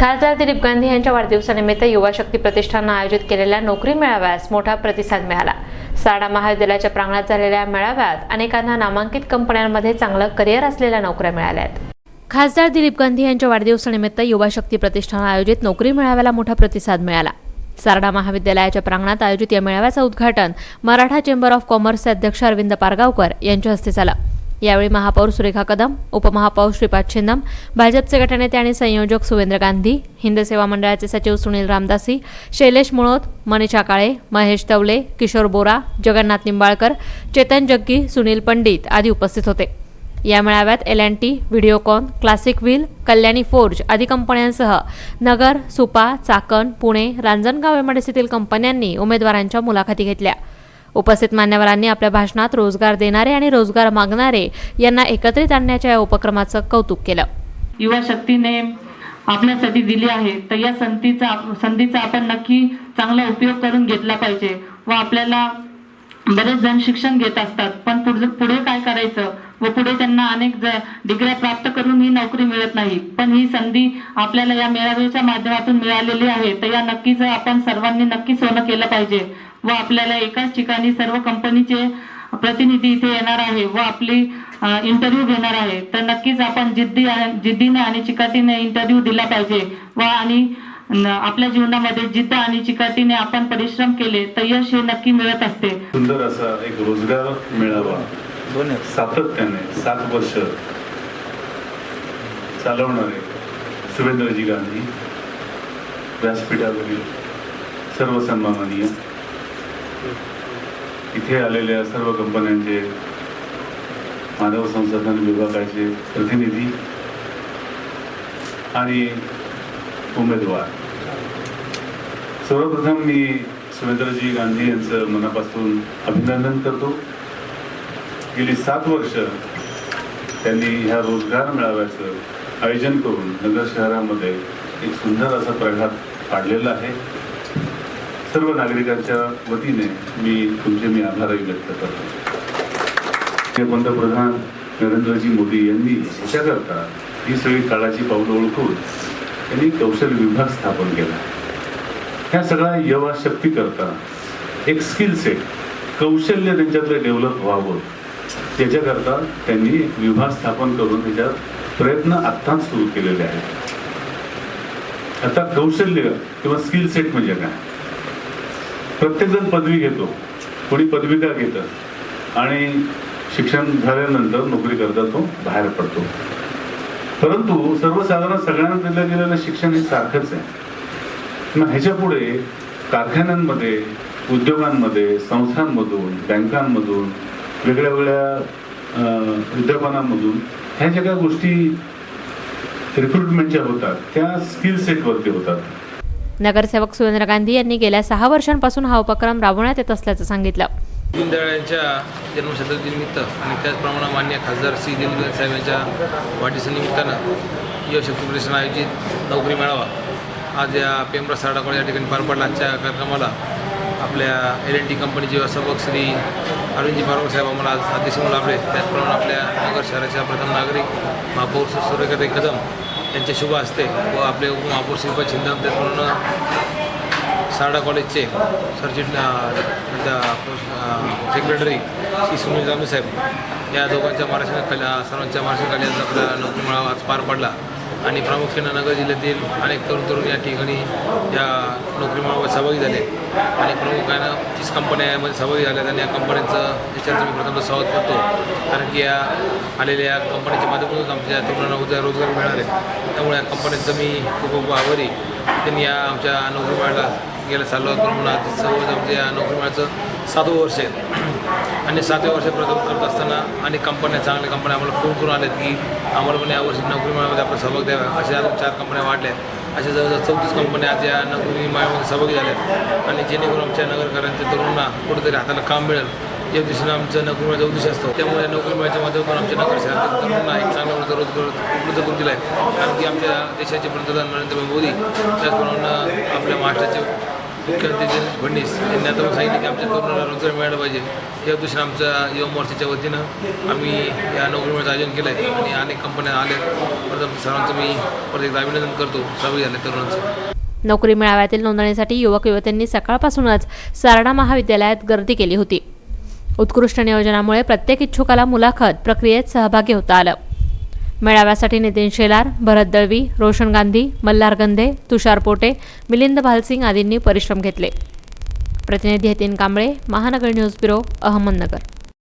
खासदार दिलीप गांधी यांच्या वाढदिवसानिमित्त युवा शक्ती प्रतिष्ठानं आयोजित केलेल्या नोकरी मेळाव्यास मोठा प्रतिसाद मिळाला. साडा महाविद्यालयाच्या प्रांगणात झालेल्या मेळाव्यात अनेकांना नामांकित कंपन्यांमध्ये चांगलं करिअर असलेल्या नोकऱ्या मिळाल्या आहेत. खासदार दिलीप गांधी यांच्या वाढदिवसानिमित्त युवा शक्ती प्रतिष्ठान आयोजित नोकरी मेळाव्याला मोठा प्रतिसाद मिळाला. सारडा महाविद्यालयाच्या प्रांगणात आयोजित या मेळाव्याचं उद्घाटन मराठा चेंबर ऑफ कॉमर्सचे अध्यक्ष अरविंद पारगावकर यांच्या हस्ते झालं. यावेळी महापौर सुरेखा कदम उपमहापौर श्रीपाद छिंदम भाजपचे गटनेते आणि संयोजक सुवेंद्र गांधी हिंद सेवा मंडळाचे सचिव सुनील रामदासी शैलेश मुळोत मनीषा काळे महेश तवले किशोर बोरा जगन्नाथ निंबाळकर चेतन जग्गी सुनील पंडित आदी उपस्थित होते. या मेळाव्यात L and T Videocon Classic Wheel Kalyani Forge आदी कंपन्यांसह नगर सुपा चाकण पुणे रांजणगाव एमआडीसीतील कंपन्यांनी उमेदवारांच्या मुलाखती घेतल्या. उपस्थित मान्यवरांनी आपल्या भाषणात रोजगार देणारे आणि रोजगार मागणारे यांना एकत्रित आणण्याच्या या उपक्रमाचं कौतुक केलं. युवा शक्तीने आपल्यासाठी दिली आहे. तर या संधीचा संधीचा आपण नक्की चांगला उपयोग करून घेतला पाहिजे व आपल्याला बरेच जण शिक्षण घेत असतात. पण पुढे पुढे काय करायचं व पुढे त्यांना अनेक डिग्र्या प्राप्त करून ही नोकरी मिळत नाही. पण ही संधी आपल्याला या मेळाव्याच्या माध्यमातून मिळालेली आहे. तर या नक्कीच आपण सर्वांनी नक्की सोनं केलं पाहिजे. व आपल्याला एकाच ठिकाणी सर्व कंपनीचे प्रतिनिधी इथे येणार आहे व आपली इंटरव्ह्यू घेणार आहे. तर नक्कीच आपण जिद्दी जिद्दीने आणि चिकाटीने इंटरव्ह्यू दिला पाहिजे व आणि न- आपल्या जीवनामध्ये जिद्द आणि चिकाटीने आपण परिश्रम केले तर यश हे नक्की मिळत असते. सुंदर असा एक रोजगार मेळावा. सातत्याने सात वर्ष चालवणारे सुरेंद्रजी गांधी व्यासपीठावरील सर्व सन्माननीय इथे आलेल्या सर्व कंपन्यांचे मानव संसाधन विभागाचे प्रतिनिधी आणि उमेदवार. सर्वप्रथम मी सुरेंद्रजी गांधी यांचं मनापासून अभिनंदन करतो. गेली सात वर्ष त्यांनी ह्या रोजगार मेळाव्याचं आयोजन करून नगर शहरामध्ये एक सुंदर असा प्रघात पाडलेला आहे. सर्व नागरिकांच्या वतीने मी तुमचे मी आभारही व्यक्त करतो. पंतप्रधान नरेंद्रजी मोदी यांनी ह्याच्याकरता ही सगळी काळाची पावलं ओळखून त्यांनी कौशल्य विभाग स्थापन केला. ह्या सगळ्या युवा शक्ती करता एक स्किल सेट कौशल्य त्यांच्यातलं डेव्हलप व्हावं. त्याच्याकरता त्यांनी विभाग स्थापन करून त्याच्यात प्रयत्न आत्ताच सुरू केलेले आहेत. आता कौशल्य किंवा स्किल सेट म्हणजे काय? प्रत्येकजण पदवी घेतो. कोणी पदविका घेतात आणि शिक्षण झाल्यानंतर नोकरी करता तो बाहेर पडतो. परंतु सर्वसाधारण सगळ्यांना दिलं गेलेलं शिक्षण हे सारखंच आहे. मग ह्याच्या पुढे कारखान्यांमध्ये उद्योगांमध्ये संस्थांमधून बँकांमधून वेगळ्या वेगळ्या अं, उद्योगांमधून ह्या ज्या काही गोष्टी रिक्रुटमेंटच्या होतात त्या स्किल सेटवरती होतात. नगरसेवक सुरेंद्र गांधी यांनी गेल्या सहा वर्षांपासून हा उपक्रम राबवण्यात येत असल्याचं सांगितलं. दीनदयाळांच्या जन्मशताब्दीनिमित्त आणि त्याचप्रमाणे मान्य खासदार श्री दीनदयाळ साहेब यांच्या वाढदिवसानिमित्तानं युवा शक्ती आयोजित नोकरी मेळावा आज या पेमरा साडाकोळ या ठिकाणी पार पडला. आजच्या कार्यक्रमाला आपल्या एल एन टी कंपनीचे व्यवस्थापक श्री अरविंदजी पारवर साहेब आम्हाला आज अध्यक्ष म्हणून लाभले. त्याचप्रमाणे आपल्या नगर शहराच्या प्रथम नागरिक महापौर सूर्यकांत कदम त्यांच्या शुभ असते व आपले उपमहापौर श्रीपाद छिंदम पूर्ण सारडा कॉलेजचे सरचिट सेक्रेटरी श्री सुनील जामी साहेब या दोघांच्या मार्गदर्शनाखाली सर्वांच्या महाराष्ट्र कल्याचा आपला नोकरी मेळावा आज पार पडला आणि प्रामुख्यानं नगर जिल्ह्यातील अनेक तरुण तरुण या ठिकाणी या नोकरी सहभागी झाले. आणि प्रामुख्यानं तीस कंपन्या यामध्ये सहभागी झाल्या आणि या कंपन्यांचं याच्यात मी प्रथम स्वागत करतो. कारण की या आलेल्या या कंपन्यांच्या माध्यमातून आमच्या तरुणांना उद्या रोजगार मिळणार आहे. त्यामुळे या कंपन्यांचं मी खूप खूप आभारी. त्यांनी या आमच्या नोकरी मेळाव्याला गेल्या चालू प्रमाणे आज सर्व आमच्या या नोकरी मिळायचं सातवं वर्ष आहे. आणि सातव्या वर्ष प्रथम करत असताना अनेक कंपन्या चांगल्या कंपन्या आम्हाला फोन करून आल्यात की आम्हाला पण यावर्षी नोकरी मिळामध्ये आपण सहभाग द्यावा. अशा अजून चार कंपन्या वाढल्या अशा जवळजवळ चौतीस कंपन्या आज या नोकरी मिळामध्ये सहभागी झाल्यात आणि जेणेकरून आमच्या नगरकरांच्या तरुणांना कुठेतरी हाताला काम मिळेल. या दिवशीनं आमचं नोकरी मेळाचा उद्देश असतो त्यामुळे या नोकरी माध्यमातून आमच्या नगर शहरातील तरुणांना एक चांगला प्रकारचा रोजगार उपलब्ध करून दिला आहे. कारण की आमच्या देशाचे पंतप्रधान नरेंद्र मोदी त्याचप्रमाणे आपल्या महाराष्ट्राचे मुख्यमंत्री फडणवीस यांनी आता सांगितलं की आमच्या तरुणाला रोजगार मिळाला पाहिजे. या उद्देशाने आमच्या युवा मोर्चाच्या वतीनं आम्ही या नोकरी मेळ्याचं आयोजन केलं आहे आणि अनेक कंपन्या आल्या. परत सर्वांचं मी परत एकदा अभिनंदन करतो. सहभागी झाले तरुणांचं. नोकरी मेळाव्यातील नोंदणीसाठी युवक युवतींनी सकाळपासूनच सारडा महाविद्यालयात गर्दी केली होती. उत्कृष्ट नियोजनामुळे प्रत्येक इच्छुकाला मुलाखत प्रक्रियेत सहभागी होता आलं. मेळाव्यासाठी नितीन शेलार भरत दळवी रोशन गांधी मल्हार गंधे तुषार पोटे मिलिंद भालसिंग आदींनी परिश्रम घेतले. प्रतिनिधी यतीन कांबळे महानगर न्यूज ब्युरो अहमदनगर.